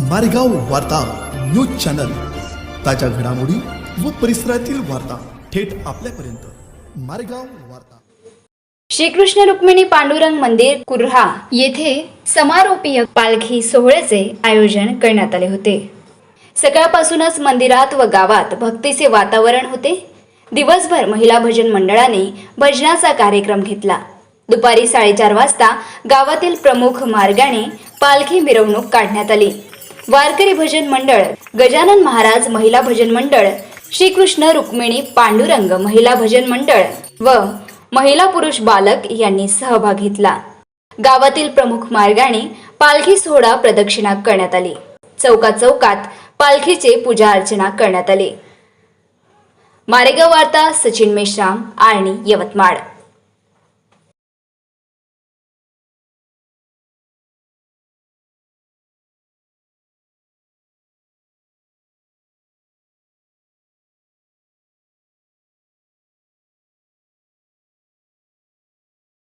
मारेगाव वार्ता news channel. ताज्या घडामोडी व परिसरातील वार्ता थेट आपल्यापर्यंत. मारेगाव वार्ता. श्रीकृष्ण रुक्मिणी पांडुरंग मंदिर कुर्हा. येथे समारोपीय पालखी सोहळ्याचे आयोजन करण्यात आले होते. सकाळपासूनच मंदिरात व गावात भक्तीचे वातावरण होते. दिवसभर महिला भजन मंडळाने भजनाचा कार्यक्रम घेतला. दुपारी साडेचार वाजता गावातील प्रमुख मार्गाने पालखी मिरवणूक काढण्यात आली. वारकरी भजन मंडळ गजानन महाराज महिला भजन मंडळ श्रीकृष्ण रुक्मिणी पांडुरंग महिला भजन मंडळ व महिला पुरुष बालक यांनी सहभाग घेतला. गावातील प्रमुख मार्गाने पालखी सोहळा प्रदक्षिणा करण्यात आली. चौका चौकात पालखीचे पूजा अर्चना करण्यात आली. मारेगाव वार्ता सचिन मेश्राम आणि यवतमाळ.